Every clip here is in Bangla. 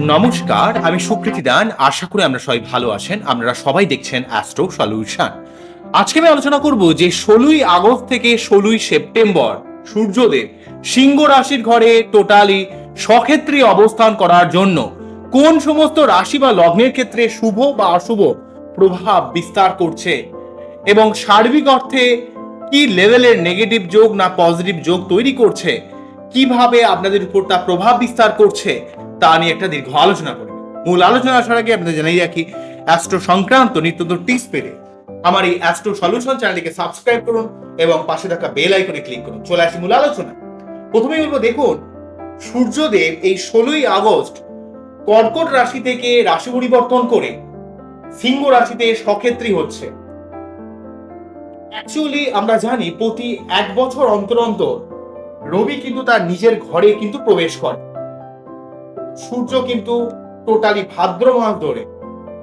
নমস্কার, আমি সুকৃতি দান। আশা করি আমরা সবাই ভালো আছেন। আপনারা সবাই দেখছেন অ্যাস্ট্রো সলিউশন আজকে আমি আলোচনা করব যে ষোলোই আগস্ট থেকে ষোলোই সেপ্টেম্বর, সূর্যদেব, সিংহ রাশির ঘরে টোটালি সক্ষেত্রে অবস্থান করার জন্য কোন সমস্ত রাশি বা লগ্নের ক্ষেত্রে শুভ বা অশুভ প্রভাব বিস্তার করছে এবং সার্বিক অর্থে কি লেভেলের নেগেটিভ যোগ না পজিটিভ যোগ তৈরি করছে কীভাবে আপনাদের উপর তা প্রভাব বিস্তার করছে, তা নিয়ে একটা দীর্ঘ আলোচনা করি মূল আলোচনা আসার আগে আপনাদের জানাই রাখি অ্যাস্ট্রো সংক্রান্ত নিত্য টিপস পেলে আমার এই অ্যাস্ট্রো সলিউশন চ্যানেলটিকে সাবস্ক্রাইব করুন এবং পাশে থাকা বেল আইকনে ক্লিক করুন। চলে আসি মূল আলোচনা। প্রথমেই বলব, দেখুন, সূর্যদেব এই ষোলোই আগস্ট কর্কট রাশি থেকে রাশি পরিবর্তন করে সিংহ রাশিতে সক্ষেত্রী হচ্ছে। অ্যাকচুয়ালি আমরা জানি প্রতি এক বছর অন্তর অন্তর রবি কিন্তু তার নিজের ঘরে কিন্তু প্রবেশ করে। সূর্য কিন্তু টোটালি ভাদ্র মাস ধরে।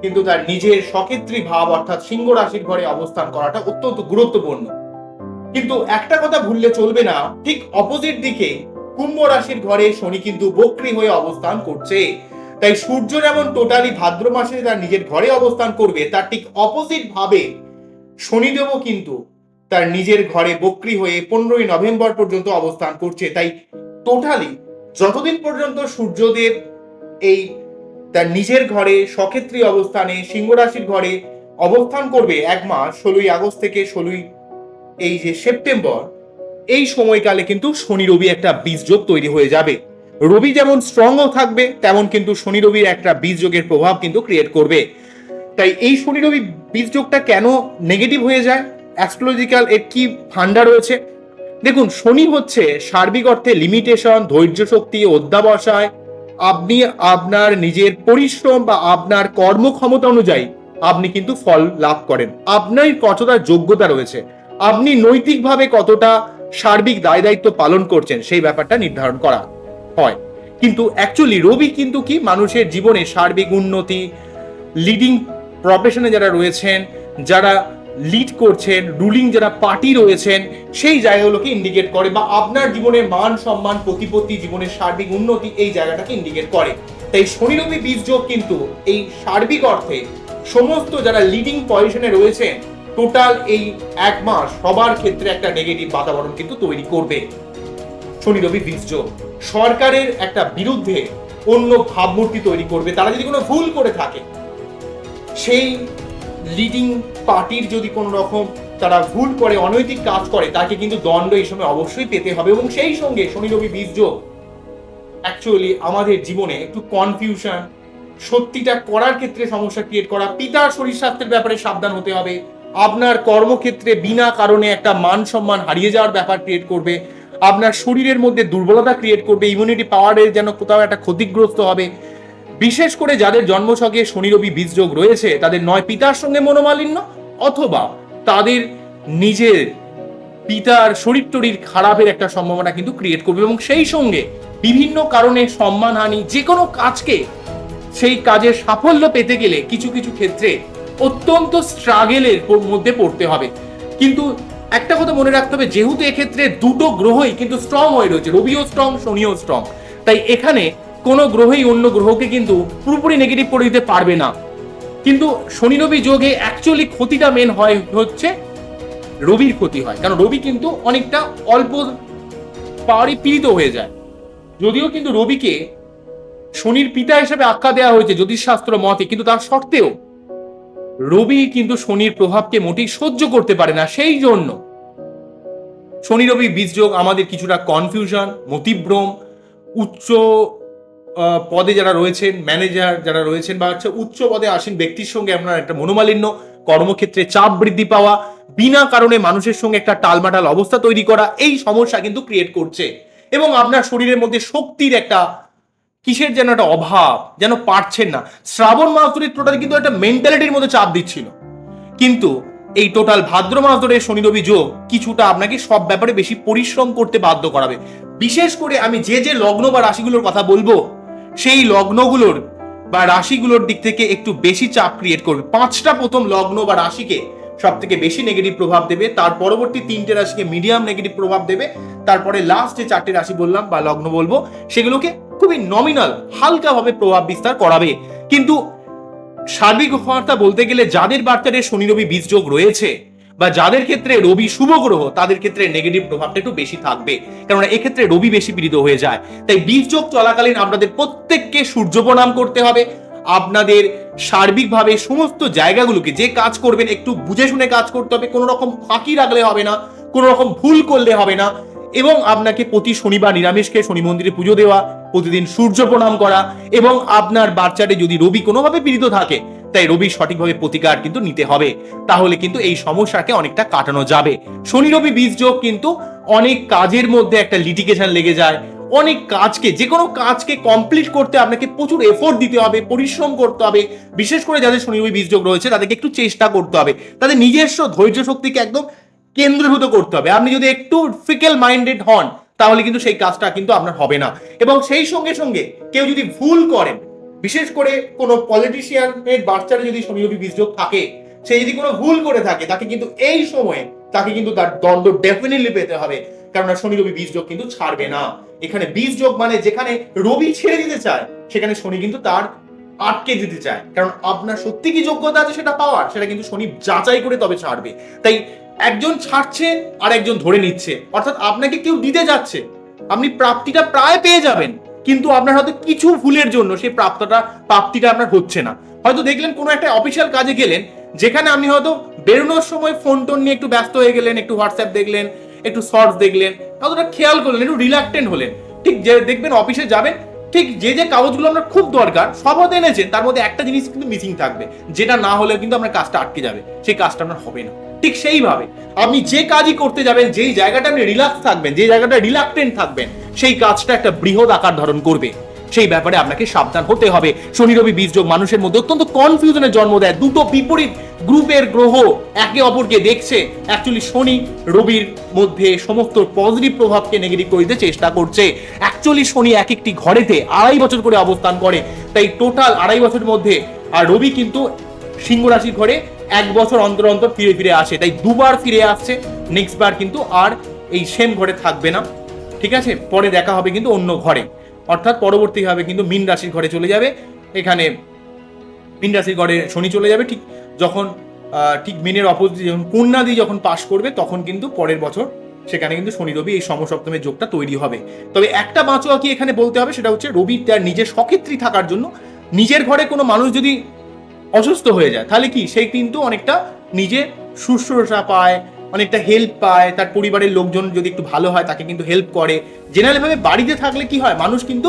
কিন্তু তার নিজের সক্ষেত্রী ভাব অর্থাৎ সিংহ রাশির ঘরে অবস্থান করাটা অত্যন্ত গুরুত্বপূর্ণ। কিন্তু একটা কথা ভুললে চলবে না, ঠিক অপোজিট দিকে কুম্ভ রাশির ঘরে শনি কিন্তু বক্রী হয়ে অবস্থান করছে। তাই সূর্য যেমন টোটালি ভাদ্র মাসে তার নিজের ঘরে অবস্থান করবে, তার ঠিক অপোজিট ভাবে শনিদেবও কিন্তু তার নিজের ঘরে বক্রি হয়ে পনেরোই নভেম্বর পর্যন্ত অবস্থান করছে। তাই টোটালি যতদিন পর্যন্ত সূর্যদেব এই তার নিজের ঘরে সক্ষেত্রী অবস্থানে সিংহ রাশির ঘরে অবস্থান করবে এক মাস, ষোলোই আগস্ট থেকে ষোলোই এই যে সেপ্টেম্বর, এই সময়কালে কিন্তু শনি রবি একটা বীজযোগ তৈরি হয়ে যাবে। রবি যেমন স্ট্রংও থাকবে, তেমন কিন্তু শনি রবির একটা বীজযোগের প্রভাব কিন্তু ক্রিয়েট করবে। তাই এই শনি রবি বীজযোগটা কেন নেগেটিভ হয়ে যায়? অ্যাস্ট্রোলজিক্যাল এর কি ফান্ডা রয়েছে? দেখুন, শনি হচ্ছে সার্বিক অর্থে লিমিটেশন ধৈর্য শক্তি, অধ্যাবসায়। আপনি আপনার নিজের পরিশ্রম বা আপনার কর্মক্ষমতা অনুযায়ী আপনি কিন্তু ফল লাভ করেন। আপনার কতটা যোগ্যতা রয়েছে? আপনি নৈতিকভাবে কতটা সার্বিক দায় দায়িত্ব পালন করছেন, সেই ব্যাপারটা নির্ধারণ করা হয়। কিন্তু অ্যাকচুয়ালি রবি কিন্তু কি? মানুষের জীবনে সার্বিক উন্নতি লিডিং প্রফেশনে যারা রয়েছেন, যারা লিড করছেন রুলিং যারা পার্টি রয়েছেন, সেই জায়গাগুলোকে ইন্ডিকেট করে বা আপনার জীবনের মান সম্মান, প্রতিপত্তি, জীবনের সার্বিক উন্নতি এই জায়গাটাকে ইন্ডিকেট করে। তাই শনি রবি বীজযোগ কিন্তু এই সার্বিক অর্থে সমস্ত যারা লিডিং পজিশনে রয়েছেন টোটাল এই এক মাস সবার ক্ষেত্রে একটা নেগেটিভ বাতাবরণ কিন্তু তৈরি করবে। শনি রবি বীজযোগ সরকারের একটা বিরুদ্ধে অন্য ভাবমূর্তি তৈরি করবে। তারা যদি কোনো ভুল করে থাকে, সেই লিডিং পার্টির যদি কোনো রকম তারা ভুল করে, অনৈতিক কাজ করে, তাকে কিন্তু দণ্ড এই সময় অবশ্যই পেতে হবে এবং সেই সঙ্গে শনি, রবি বীজযোগ অ্যাকচুয়ালি আমাদের জীবনে একটু কনফিউশন সত্যিটা করার ক্ষেত্রে সমস্যা ক্রিয়েট করা, পিতার শরীর স্বাস্থ্যের ব্যাপারে সাবধান হতে হবে, আপনার কর্মক্ষেত্রে বিনা কারণে একটা মান সম্মান হারিয়ে যাওয়ার ব্যাপার ক্রিয়েট করবে, আপনার শরীরের মধ্যে দুর্বলতা ক্রিয়েট করবে ইমিউনিটি পাওয়ারের যেন কোথাও একটা ক্ষতিগ্রস্ত হবে বিশেষ করে যাদের জন্মছকে শনি রবি বীজযোগ রয়েছে, তাদের নয় পিতার সঙ্গে মনোমালিন্য অথবা তাদের নিজের পিতার শরীর টরীর খারাপের একটা সম্ভাবনা কিন্তু ক্রিয়েট করবে এবং সেই সঙ্গে বিভিন্ন কারণে সম্মানহানি যে কোনো কাজকে সেই কাজের সাফল্য পেতে গেলে কিছু কিছু ক্ষেত্রে অত্যন্ত স্ট্রাগেলের মধ্যে পড়তে হবে। কিন্তু একটা কথা মনে রাখতে হবে, যেহেতু এক্ষেত্রে দুটো গ্রহই কিন্তু স্ট্রং হয়ে রয়েছে, রবিও স্ট্রং শনিও স্ট্রং তাই এখানে কোনো গ্রহই অন্য গ্রহকে কিন্তু পুরোপুরি নেগেটিভ করে দিতে পারবে না। কিন্তু শনি রবি যোগে অ্যাকচুয়ালি ক্ষতিটা মেন হয় হচ্ছে রবির ক্ষতি হয়। কারণ রবি কিন্তু অনেকটা অল্প পাওয়ারই পীড়িত হয়ে যায়। যদিও কিন্তু রবিকে শনির পিতা হিসেবে আখ্যা দেওয়া হয়েছে জ্যোতিষশাস্ত্র মতে, কিন্তু তার সত্ত্বেও রবি কিন্তু শনির প্রভাবকে মোটেই সহ্য করতে পারে না। সেই জন্য শনি রবি বীজযোগ আমাদের কিছুটা কনফিউশন মতিভ্রম, উচ্চ পদে যারা রয়েছেন ম্যানেজার যারা রয়েছেন বা হচ্ছে উচ্চ পদে আসেন ব্যক্তির সঙ্গে আপনার একটা মনোমালিন্য, কর্মক্ষেত্রে চাপ বৃদ্ধি পাওয়া, বিনা কারণে মানুষের সঙ্গে একটা টালমাটাল অবস্থা তৈরি করা, এই সমস্যা কিন্তু ক্রিয়েট করছে। এবং আপনার শরীরের মধ্যে শক্তির একটা কিসের যেন একটা অভাব, যেন পারছেন না। শ্রাবণ মাস ধরে টোটাল কিন্তু একটা মেন্টালিটির মধ্যে চাপ দিচ্ছিল। কিন্তু এই টোটাল ভাদ্র মাস ধরে শনি রবি যোগ কিছুটা আপনাকে সব ব্যাপারে বেশি পরিশ্রম করতে বাধ্য করাবে। বিশেষ করে আমি যে যে লগ্ন বা রাশিগুলোর কথা বলব সেই লগ্নগুলোর বা রাশিগুলোর দিক থেকে একটু বেশি চাপ ক্রিয়েট করবে। পাঁচটা প্রথম লগ্ন বা রাশিকে সব থেকে বেশি নেগেটিভ প্রভাব দেবে, তার পরবর্তী তিনটে রাশিকে মিডিয়াম নেগেটিভ প্রভাব দেবে, তারপরে লাস্ট যে চারটে রাশি বললাম বা লগ্ন বলব, সেগুলোকে খুবই নমিনাল হালকাভাবে প্রভাব বিস্তার করাবে। কিন্তু সার্বিক বলতে গেলে যাদের বার্তারে শনি রবি বীজ যোগ রয়েছে বা যাদের ক্ষেত্রে রবি শুভ গ্রহ, তাদের ক্ষেত্রে নেগেটিভ প্রভাবটা একটু বেশি থাকবে। কেননা এক্ষেত্রে রবি বেশি পীড়িত হয়ে যায়। তাই বীজ যোগ চলাকালীন আপনাদের প্রত্যেককে সূর্য প্রণাম করতে হবে। আপনাদের সার্বিকভাবে সমস্ত জায়গাগুলোকে যে কাজ করবেন একটু বুঝে শুনে কাজ করতে হবে। কোনো রকম ফাঁকি রাখলে হবে না, কোনো রকম ভুল করলে হবে না। এবং আপনাকে প্রতি শনিবার নিরামিষকে শনি মন্দিরে পুজো দেওয়া, প্রতিদিন সূর্য প্রণাম করা এবং আপনার বাচ্চাটি যদি রবি কোনোভাবে পীড়িত থাকে তাই রবি সঠিকভাবে প্রতিকার কিন্তু নিতে হবে। তাহলে কিন্তু এই সমস্যাকে অনেকটা কাটানো যাবে। শনি রবি বীজ যোগ কিন্তু অনেক কাজের মধ্যে একটা লিটিগেশন লেগে যায়। অনেক কাজকে যে কোনো কাজকে কমপ্লিট করতে আপনাকে প্রচুর এফোর্ট দিতে হবে, পরিশ্রম করতে হবে। বিশেষ করে যাদের শনি রবি বীজ যোগ রয়েছে, তাদেরকে একটু চেষ্টা করতে হবে। তাদের নিজস্ব ধৈর্য শক্তিকে একদম কেন্দ্রীভূত করতে হবে। আপনি যদি একটু ফিকেল মাইন্ডেড হন, তাহলে কিন্তু সেই কাজটা কিন্তু আপনার হবে না। এবং সেই সঙ্গে সঙ্গে কেউ যদি ভুল করেন বিশেষ করে কোনো পলিটিশিয়ানের বাচ্চারা যদি রবি বীজযোগ থাকে, সে যদি কোনো ভুল করে থাকে, তাকে কিন্তু এই সময়ে তাকে কিন্তু তার দণ্ড ডেফিনেটলি পেতে হবে। কারণ শনি রবি বীজযোগ কিন্তু ছাড়বে না। এখানে বীজযোগ মানে যেখানে রবি ছেড়ে দিতে চায়, সেখানে শনি কিন্তু তার আটকে দিতে চায়। কারণ আপনার সত্যি কি যোগ্যতা আছে সেটা পাওয়ার, সেটা কিন্তু শনি যাচাই করে তবে ছাড়বে। তাই একজন ছাড়ছে আর একজন ধরে নিচ্ছে। অর্থাৎ আপনাকে কেউ দিতে যাচ্ছে। আপনি প্রাপ্তিটা প্রায় পেয়ে যাবেন। কিন্তু আপনার হয়তো কিছু ভুলের জন্য সেই প্রাপ্তটা, প্রাপ্তিটা আপনার হচ্ছে না। হয়তো দেখলেন কোনো একটা অফিসিয়াল কাজে গেলেন, যেখানে আপনি হয়তো বেরোনোর সময় ফোন টোন নিয়ে একটু ব্যস্ত হয়ে গেলেন, একটু হোয়াটসঅ্যাপ দেখলেন, একটু শর্টস দেখলেন অতটা খেয়াল করলেন, একটু রিলাক্টেন্ট হলেন। ঠিক যে দেখবেন অফিসে যাবেন, ঠিক যে যে কাগজগুলো আপনার খুব দরকার, সব হয়তো এনেছেন, তার মধ্যে একটা জিনিস কিন্তু মিসিং থাকবে, যেটা না হলে কিন্তু আপনার কাজটা আটকে যাবে, সেই কাজটা আপনার হবে না। ঠিক সেইভাবে, আপনি যে কাজই করতে যাবেন, যেই জায়গাটা আপনি রিল্যাক্স থাকবেন যে জায়গাটা রিলাক্টেন্ট থাকবেন সেই কাজটা একটা বৃহৎ আকার ধারণ করবে। সেই ব্যাপারে আপনাকে সাবধান হতে হবে। শনি, রবি বীজযোগ মানুষের মধ্যে অত্যন্ত কনফিউশনের জন্ম দেয়। দুটো বিপরীত গ্রুপের গ্রহ একে অপরকে দেখছে। অ্যাকচুয়ালি শনি, রবির মধ্যে সমস্ত পজিটিভ প্রভাবকে নেগেটিভ করে দিতে চেষ্টা করছে। অ্যাকচুয়ালি শনি এক একটি ঘরেতে আড়াই বছর করে অবস্থান করে। তাই টোটাল আড়াই বছরের মধ্যে আর রবি কিন্তু সিংহ রাশির ঘরে এক বছর অন্তর অন্তর ফিরে ফিরে আসে। তাই দুবার ফিরে আসছে নেক্সট বার কিন্তু আর এই সেম ঘরে থাকবে না। ঠিক আছে? পরে দেখা হবে কিন্তু অন্য ঘরে। অর্থাৎ পরবর্তীভাবে কিন্তু মিন রাশির ঘরে চলে যাবে। এখানে মিন রাশির ঘরে শনি চলে যাবে ঠিক যখন ঠিক মিনের অপোজিট যখন পূর্ণাদি যখন পাশ করবে তখন কিন্তু পরের বছর সেখানে কিন্তু শনি রবি এই সমসপ্তমের যোগটা তৈরি হবে। তবে একটা বাঁচোয়া কি এখানে বলতে হবে সেটা হচ্ছে রবি তার নিজের সক্ষেত্রী থাকার জন্য নিজের ঘরে কোনো মানুষ যদি অসুস্থ হয়ে যায় তাহলে কি? সে কিন্তু অনেকটা নিজে শুশ্রূষা পায় অনেকটা হেল্প পায়, তার পরিবারের লোকজন যদি একটু ভালো হয়, তাকে কিন্তু হেল্প করে। জেনারেল ভাবে বাড়িতে থাকলে কি হয়, মানুষ কিন্তু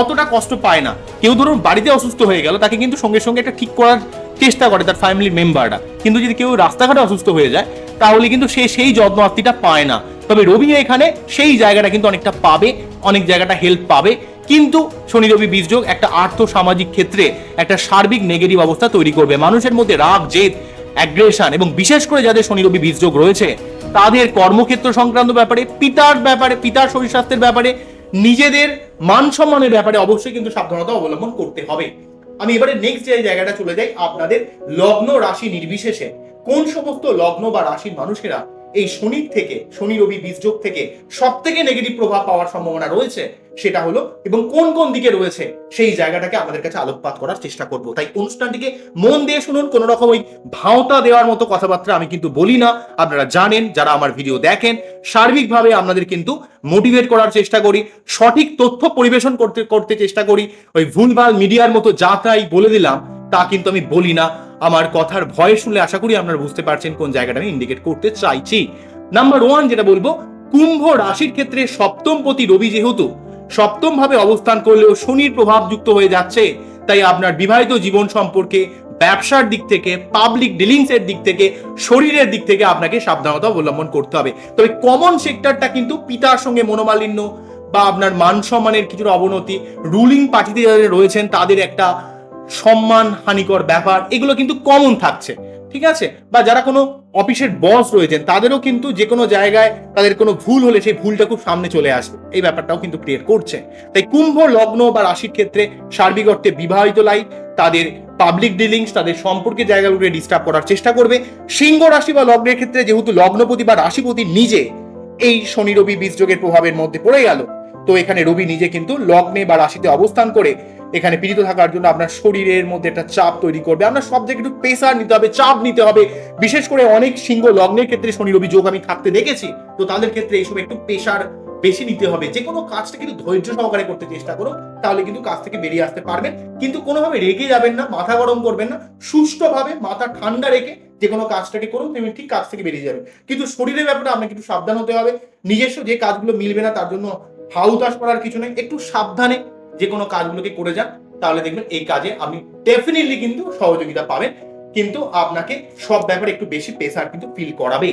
অতটা কষ্ট পায় না। কেউ ধরুন বাড়িতে অসুস্থ হয়ে গেল, তাকে কিন্তু সঙ্গে সঙ্গে একটা ঠিক করার চেষ্টা করে তার ফ্যামিলির মেম্বাররা কিন্তু যদি কেউ রাস্তাঘাটে অসুস্থ হয়ে যায়, তাহলে কিন্তু সে সেই যত্ন আত্মীটা পায় না। তবে রবি এখানে সেই জায়গাটা কিন্তু অনেকটা পাবে, অনেক জায়গাটা হেল্প পাবে। কিন্তু শনি রবি বীজযোগ একটা আর্থ সামাজিক ক্ষেত্রে একটা সার্বিক নেগেটিভ অবস্থা তৈরি করবে। মানুষের মধ্যে রাগ, জেদ অ্যাগ্রেশন এবং বিশেষ করে যাদের শনি রবি বীজযোগ রয়েছে, তাদের কর্মক্ষেত্র সংক্রান্ত ব্যাপারে, পিতার ব্যাপারে, পিতার শরীর স্বাস্থ্যের ব্যাপারে, নিজেদের মান সম্মানের ব্যাপারে অবশ্যই কিন্তু সাবধানতা অবলম্বন করতে হবে। আমি এবারে নেক্সট যে জায়গাটা চলে যাই, আপনাদের লগ্ন রাশি নির্বিশেষে। কোন সমস্ত লগ্ন বা রাশির মানুষেরা এই শনির থেকে, শনি, রবি বীজযোগ থেকে সব থেকে নেগেটিভ প্রভাব পাওয়ার সম্ভাবনা রয়েছে সেটা হলো এবং কোন কোন দিকে রয়েছে সেই জায়গাটাকে আমাদের কাছে আলোকপাত করার চেষ্টা করব। তাই অনুষ্ঠানটিকে মন দিয়ে শুনুন, কোনো রকম ওই ভাওতা দেওয়ার মতো কথাবার্তা আমি কিন্তু বলি না। আপনারা জানেন, যারা আমার ভিডিও দেখেন, সার্বিকভাবে আপনাদের কিন্তু মোটিভেট করার চেষ্টা করি, সঠিক তথ্য পরিবেশন করতে করতে চেষ্টা করি। ওই ভুলভাল মিডিয়ার মতো যা তাই বলে দিলাম, তা কিন্তু আমি বলি না। আমার কথার ভয় শুনলে আশা করি আপনারা বুঝতে পারছেন কোন জায়গাটা আমি ইন্ডিকেট করতে চাইছি। নাম্বার ওয়ান যেটা বলব, কুম্ভ রাশির ক্ষেত্রে সপ্তম পতি রবি যেহেতু সপ্তম ভাবে অবস্থান করলেও শনির প্রভাব যুক্ত হয়ে যাচ্ছে, তাই আপনার বিবাহিত জীবন সম্পর্কে, ব্যবসার দিক থেকে পাবলিক ডিলিংস এর দিক থেকে, শরীরের দিক থেকে আপনাকে সাবধানতা অবলম্বন করতে হবে। তবে কমন সেক্টরটা কিন্তু পিতার সঙ্গে মনোমালিন্য বা আপনার মান সম্মানের কিছুটা অবনতি রুলিং পার্টিতে যারা রয়েছেন, তাদের একটা সম্মান, হানিকর ব্যাপার, এগুলো কিন্তু কমন থাকছে, ঠিক আছে? বা যারা কোনো অফিসের বস রয়েছেন, তাদেরও কিন্তু যে কোনো জায়গায় তাদের কোনো ভুল হলে সেই ভুলটা খুব সামনে চলে আসবে। এই ব্যাপারটাও কিন্তু ক্রিয়েট করছে। তাই কুম্ভ, লগ্ন বা রাশির ক্ষেত্রে সার্বিক অর্থে বিবাহিত লাইফ তাদের পাবলিক ডিলিংস তাদের সম্পর্কের জায়গাগুলোকে ডিস্টার্ব করার চেষ্টা করবে। সিংহ রাশি বা লগ্নের ক্ষেত্রে যেহেতু লগ্নপতি বা রাশিপতি নিজে এই শনি, রবি, বীজ যোগের প্রভাবের মধ্যে পড়ে গেল, তো এখানে রবি নিজে কিন্তু লগ্নে বা রাশিতে অবস্থান করে এখানে পীড়িত থাকার জন্য আপনার শরীরের মধ্যে একটা চাপ তৈরি করবে। আপনার সব জায়গায় একটু প্রেসার নিতে হবে, চাপ নিতে হবে। বিশেষ করে অনেক সিংহ লগ্নের ক্ষেত্রে শনি রবি যোগ আমি থাকতে দেখেছি। তো তাদের ক্ষেত্রে এইসব একটু প্রেসার বেশি নিতে হবে। যে কোনো কাজটা কিন্তু ধৈর্য সহকারে করতে চেষ্টা করো তাহলে কিন্তু কাজ থেকে বেরিয়ে আসতে পারবেন। কিন্তু কোনোভাবে রেগে যাবেন না, মাথা গরম করবেন না, সুষ্ঠুভাবে মাথা ঠান্ডা রেখে যে কোনো কাজটাকে করুন তুমি ঠিক কাজ থেকে বেরিয়ে যাবে কিন্তু শরীরের ব্যাপারে আপনাকে একটু সাবধান হতে হবে। নিজস্ব যে কাজগুলো মিলবে না, তার জন্য হাউতাস করার কিছু নেই। একটু সাবধানে যে কোনো কাজগুলোকে করে যান, তাহলে দেখবেন এই কাজে আপনি ডেফিনেটলি কিন্তু সহযোগিতা পাবেন। কিন্তু আপনাকে সব ব্যাপারে একটু বেশি প্রেসার কিন্তু ফিল করাবে।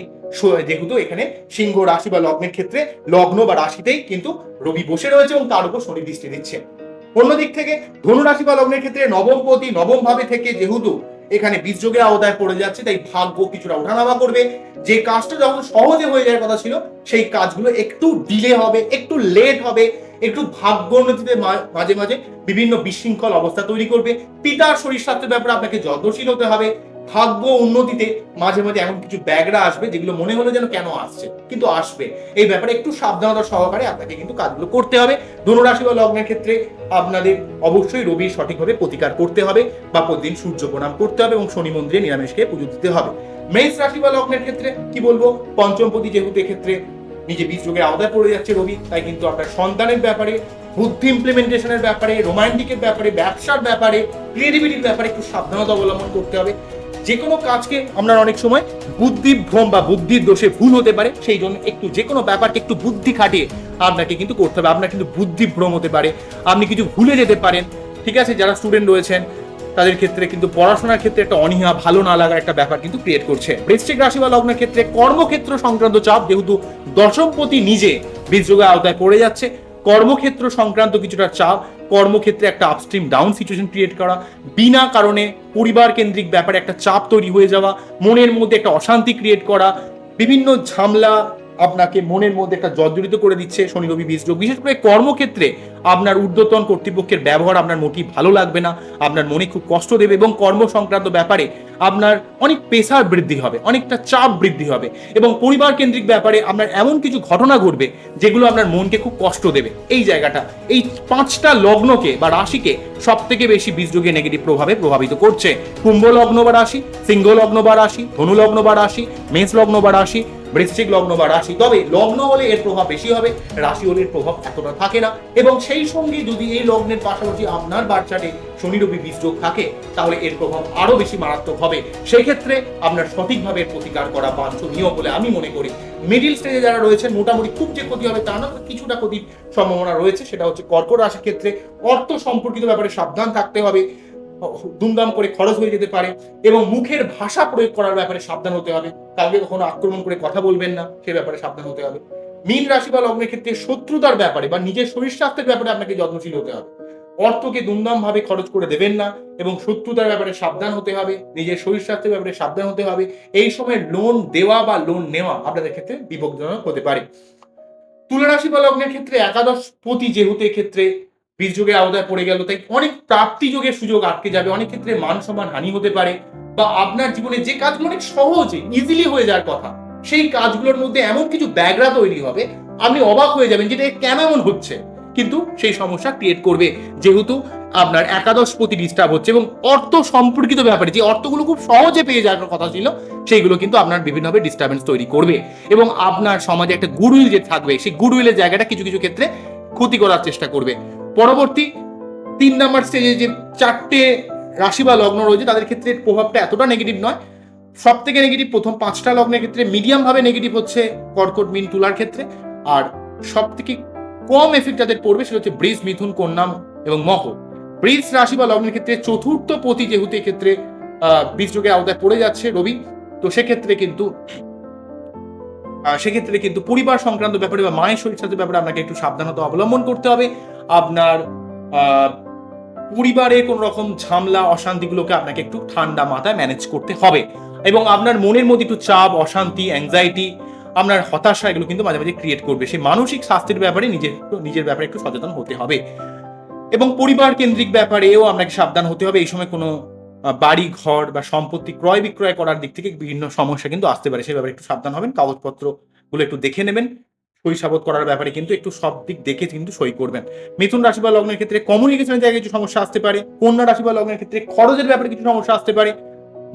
যেহেতু এখানে সিংহ রাশি বা লগ্নের ক্ষেত্রে লগ্ন বা রাশিতেই কিন্তু রবি বসে রয়েছে এবং তার উপর শনি দৃষ্টি দিচ্ছে। অন্যদিক থেকে ধনু রাশি বা লগ্নের ক্ষেত্রে নবমপতি নবম ভাবে থেকে যেহেতু এখানে বীজযোগের আওতায় পড়ে যাচ্ছে, তাই ভাগ্য কিছুটা ওঠানামা করবে। যে কাজটা যখন সহজে হয়ে যাওয়ার কথা ছিল, সেই কাজগুলো একটু ডিলে হবে, একটু লেট হবে। একটু ভাগ্যোন্নতিতে মাঝে মাঝে বিভিন্ন বিশৃঙ্খল অবস্থা তৈরি করবে। পিতার শরীর স্বাস্থ্যের ব্যাপারে আপনাকে যত্নশীল হতে হবে। ভাগ্য উন্নতিতে মাঝে মাঝে এমন কিছু ব্যাগরা আসবে যেগুলো মনে হলো যেন কেন আসছে, কিন্তু আসবে। এই ব্যাপারে একটু সাবধানতা সহকারে আপনাকে কিন্তু কাজগুলো করতে হবে। ধনুরাশি বা লগ্নের ক্ষেত্রে আপনাদের অবশ্যই রবির সঠিকভাবে প্রতিকার করতে হবে বা প্রতিদিন সূর্য প্রণাম করতে হবে এবং শনি মন্দিরে নিরামিষকে পুজো দিতে হবে। মেষ রাশি বা লগ্নের ক্ষেত্রে কি বলব? পঞ্চমপতি যেহেতু এক্ষেত্রে নিজে বীজ যোগের আওতায় পড়ে যাচ্ছে রবি তাই কিন্তু আপনার সন্তানের ব্যাপারে, বুদ্ধি ইমপ্লিমেন্টেশনের ব্যাপারে রোমান্টিকের ব্যাপারে, ব্যবসার ব্যাপারে ক্রিয়েটিভিটির ব্যাপারে একটু সাবধানতা অবলম্বন করতে হবে। যে কোনো কাজকে আপনার অনেক সময় বুদ্ধি ভ্রম বা বুদ্ধির দোষে ভুল হতে পারে, সেই জন্য একটু যে কোনো ব্যাপারকে একটু বুদ্ধি খাটিয়ে আপনাকে কিন্তু করতে হবে। আপনার কিন্তু বুদ্ধি ভ্রম হতে পারে, আপনি কিছু ভুলে যেতে পারেন, ঠিক আছে? যারা স্টুডেন্ট রয়েছেন তাদের ক্ষেত্রে কিন্তু পড়াশোনার ক্ষেত্রে একটা অনীহা, ভালো না লাগার একটা ব্যাপার কিন্তু ক্রিয়েট করছে। বৃশ্চিক রাশি বা লগ্নের ক্ষেত্রে কর্মক্ষেত্র সংক্রান্ত চাপ যেহেতু দশমপতি নিজে বীজযোগের আওতায় পড়ে যাচ্ছে, কর্মক্ষেত্র সংক্রান্ত কিছুটা চাপ, কর্মক্ষেত্রে একটা আপস্ট্রিম ডাউন সিচুয়েশন ক্রিয়েট করা, বিনা কারণে পরিবার কেন্দ্রিক ব্যাপারে একটা চাপ তৈরি হয়ে যাওয়া, মনের মধ্যে একটা অশান্তি ক্রিয়েট করা, বিভিন্ন ঝামলা আপনাকে মনের মধ্যে একটা জর্জরিত করে দিচ্ছে শনি, রবি, বীজ যোগ। বিশেষ করে কর্মক্ষেত্রে আপনার ঊর্ধ্বতন কর্তৃপক্ষের ব্যবহার আপনার মোটেই ভালো লাগবে না, আপনার মনে খুব কষ্ট দেবে এবং কর্ম সংক্রান্ত ব্যাপারে আপনার অনেক পেশার বৃদ্ধি হবে, অনেকটা চাপ বৃদ্ধি হবে এবং পরিবার কেন্দ্রিক ব্যাপারে আপনার এমন কিছু ঘটনা ঘটবে যেগুলো আপনার মনকে খুব কষ্ট দেবে। এই জায়গাটা, এই পাঁচটা লগ্নকে বা রাশিকে সব থেকে বেশি বীজযোগে নেগেটিভ প্রভাবে প্রভাবিত করছে। কুম্ভ লগ্ন বা রাশি, সিংহ লগ্ন বা রাশি, ধনু লগ্ন বা রাশি, মেষ লগ্ন বা রাশি বৃশ্চিক লগ্ন বা রাশি, তবে লগ্ন হলে এর প্রভাব বেশি হবে, রাশি হলে এর প্রভাব এতটা থাকে না। এবং সেই সঙ্গে যদি এই লগ্নের পাশাপাশি আপনার বাচ্চাটে শনি, রবি বীজযোগ থাকে, তাহলে এর প্রভাব আরও বেশি মারাত্মক হবে। সেক্ষেত্রে আপনার সঠিকভাবে প্রতিকার করা বাঞ্ছনীয় বলে আমি মনে করি। মিডিল স্টেজে যারা রয়েছেন, মোটামুটি খুব যে ক্ষতি হবে তা না কিছুটা ক্ষতির সম্ভাবনা রয়েছে, সেটা হচ্ছে কর্কট রাশির ক্ষেত্রে অর্থ সম্পর্কিত ব্যাপারে সাবধান থাকতে হবে। দুমদাম করে খরচ হয়ে যেতে পারে এবং মুখের ভাষা প্রয়োগ করার ব্যাপারে সাবধান হতে হবে। কাউকে কখনো আক্রমণ করে কথা বলবেন না, সে ব্যাপারে সাবধান হতে হবে। মীন রাশি বা লগ্নের ক্ষেত্রে শত্রুতার ব্যাপারে বা নিজের শরীর স্বাস্থ্যের ব্যাপারে আপনাকে যত্নশীল হতে হবে। অর্থকে দুমদাম ভাবে খরচ করে দেবেন না এবং শত্রুতার ব্যাপারে সাবধান হতে হবে, নিজের শরীর স্বাস্থ্যের ব্যাপারে সাবধান হতে হবে। এই সময় লোন দেওয়া বা লোন নেওয়া আপনাদের ক্ষেত্রে বিপজ্জনক হতে পারে। তুলা রাশি বা লগ্নের ক্ষেত্রে একাদশ পতি যেহেতু ক্ষেত্রে বীজযোগের আওতায় পড়ে গেল। তাই অনেক প্রাপ্তি যোগের সুযোগ আটকে যাবে। অনেক ক্ষেত্রে মান সম্মান হানি হতে পারে বা আপনার জীবনে যে কাজগুলো অনেক সহজে ইজিলি হয়ে যাওয়ার কথা, সেই কাজগুলোর মধ্যে এমন কিছু ব্যাগরা তৈরি হবে, আপনি অবাক হয়ে যাবেন যেটা কেন এমন হচ্ছে। কিন্তু সেই সমস্যা ক্রিয়েট করবে। যেহেতু আপনার একাদশ প্রতি ডিস্টার্ব হচ্ছে এবং অর্থ সম্পর্কিত ব্যাপারে যে অর্থগুলো খুব সহজে পেয়ে যাওয়ার কথা ছিল, সেইগুলো কিন্তু আপনার বিভিন্নভাবে ডিস্টারবেন্স তৈরি করবে। এবং আপনার সমাজে একটা গুডউইল যে থাকবে, সেই গুডউইলের জায়গাটা কিছু কিছু ক্ষেত্রে ক্ষতি করার চেষ্টা করবে। পরবর্তী তিন নাম্বার স্টেজে যে চারটে রাশি বা লগ্ন রয়েছে, তাদের ক্ষেত্রে প্রভাবটা এতটা নেগেটিভ নয়। সব থেকে নেগেটিভ প্রথম পাঁচটা লগ্নের ক্ষেত্রে মিডিয়াম ভাবে নেগেটিভ হচ্ছে কর্কট, মিন, তুলার ক্ষেত্রে। আর সব থেকে কম এফেক্ট যাদের পড়বে সেটা হচ্ছে ব্রিজ মিথুন, কন্যা এবং মকর ব্রিজ রাশি বা লগ্নের ক্ষেত্রে চতুর্থ পতি যেহেতু এক্ষেত্রে আহ বীজ যোগের আওতায় পড়ে যাচ্ছে রবি, তো সেক্ষেত্রে কিন্তু সেক্ষেত্রে কিন্তু পরিবার সংক্রান্ত ব্যাপারে বা মায়ের শরীর স্বাস্থ্যের ব্যাপারে আপনাকে একটু সাবধানতা অবলম্বন করতে হবে। আপনার পরিবারে কোন রকম ঝামলা, অশান্তিগুলোকে আপনাকে একটু ঠান্ডা মাথায় ম্যানেজ করতে হবে। এবং আপনার মনের মধ্যে একটু চাপ, অশান্তি অ্যাংজাইটি আপনার হতাশা, এগুলো কিন্তু মাঝে মাঝে ক্রিয়েট করবে। সেই মানসিক স্বাস্থ্যের ব্যাপারে নিজের নিজের ব্যাপারে একটু সচেতন হতে হবে। এবং পরিবার কেন্দ্রিক ব্যাপারেও আপনাকে সাবধান হতে হবে। এই সময় কোনো বাড়ি ঘর বা সম্পত্তি ক্রয় বিক্রয় করার দিক থেকে বিভিন্ন সমস্যা কিন্তু আসতে পারে। সেই ব্যাপারে একটু সাবধান হবেন। কাগজপত্রগুলো একটু দেখে নেবেন। সই করার ব্যাপারে কিন্তু একটু সব দিক দেখে কিন্তু সই করবেন। মিথুন রাশি বা লগ্নের ক্ষেত্রে কমিউনিকেশনের জায়গায় কিছু সমস্যা আসতে পারে? কন্যা রাশি বা লগ্নের ক্ষেত্রে খরচের ব্যাপারে কিছু সমস্যা আসতে পারে?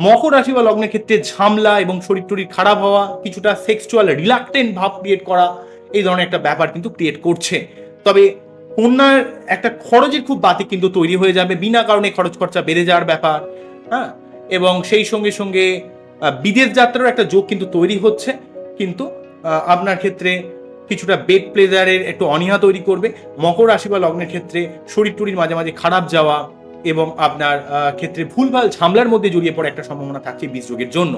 মকর রাশি বা লগ্নের ক্ষেত্রে ঝামলা এবং শরীর টরীর খারাপ হওয়া, কিছুটা সেক্সুয়াল রিলাক্টেন্ট ভাব ক্রিয়েট করা, এই ধরনের একটা ব্যাপার কিন্তু ক্রিয়েট করছে। তবে কন্যার একটা খরচের খুব বাতি কিন্তু তৈরি হয়ে যাবে বিনা কারণে খরচ খরচা বেড়ে যাওয়ার ব্যাপার হ্যাঁ? এবং সেই সঙ্গে সঙ্গে বিদেশ যাত্রার একটা যোগ কিন্তু তৈরি হচ্ছে। কিন্তু আপনার ক্ষেত্রে কিছুটা বেড প্লেজারের একটু অনীহা তৈরি করবে। মকর রাশি বা লগ্নের ক্ষেত্রে শরীর টরির মাঝে মাঝে খারাপ যাওয়া এবং আপনার ক্ষেত্রে ভুলভাল ঝামলার মধ্যে জড়িয়ে পড়ার একটা সম্ভাবনা থাকছে বীজ যোগের জন্য।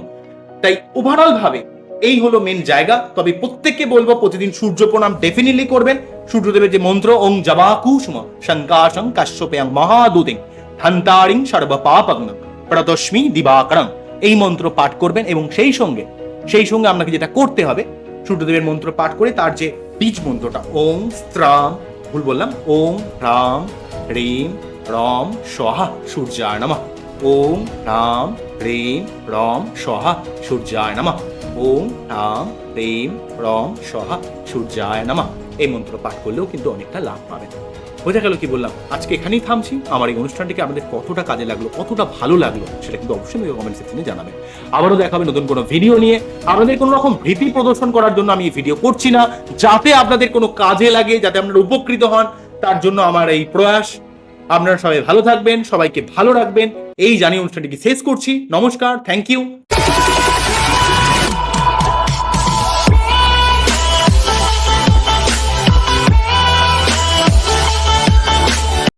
তাই ওভারঅল ভাবে এই হলো মেন জায়গা। তবে প্রত্যেককে বলব প্রতিদিন সূর্য প্রণাম ডেফিনেটলি করবেন। সূর্যদেবের যে মন্ত্র, ওং জবা কুসুম শঙ্কাশং কাশ্যপেয়ং মহাদুতিং ধান্তারিং সর্বপাপগ্ন প্রদস্মি দিবাকরং। এই মন্ত্র পাঠ করবেন এবং সেই সঙ্গে সেই সঙ্গে আপনাকে যেটা করতে হবে সূর্যদেবের মন্ত্র পাঠ করে তার যে বীজ মন্ত্রটা, ওম স্ত্রাম, ভুল বললাম, ওম রাম, রেম, রম, সহা, সূর্যায় নামা। ওম রাম, রেম, রম, সহা, সূর্যায় নামা। ওম রাম, রেম, রম, সহা, সূর্যায় নমঃ। এই মন্ত্র পাঠ করলেও কিন্তু অনেকটা লাভ পাবেন। বোঝা গেল কি বললাম? আজকে এখানেই থামছি। আমার এই অনুষ্ঠানটিকে আপনাদের কতটা কাজে লাগল, কতটা ভালো লাগল, সেটা কিন্তু অবশ্যই কমেন্ট সেকশনে জানাবেন। আবারও দেখাবে নতুন কোনো ভিডিও নিয়ে। আপনাদের কোনো রকম ভীতি প্রদর্শন করার জন্য আমি এই ভিডিও করছি না। যাতে আপনাদের কোনো কাজে লাগে, যাতে আপনারা উপকৃত হন, তার জন্য আমার এই প্রয়াস। আপনারা সবাই ভালো থাকবেন, সবাইকে ভালো রাখবেন। এই জানিয়ে অনুষ্ঠানটিকে শেষ করছি। নমস্কার থ্যাংক ইউ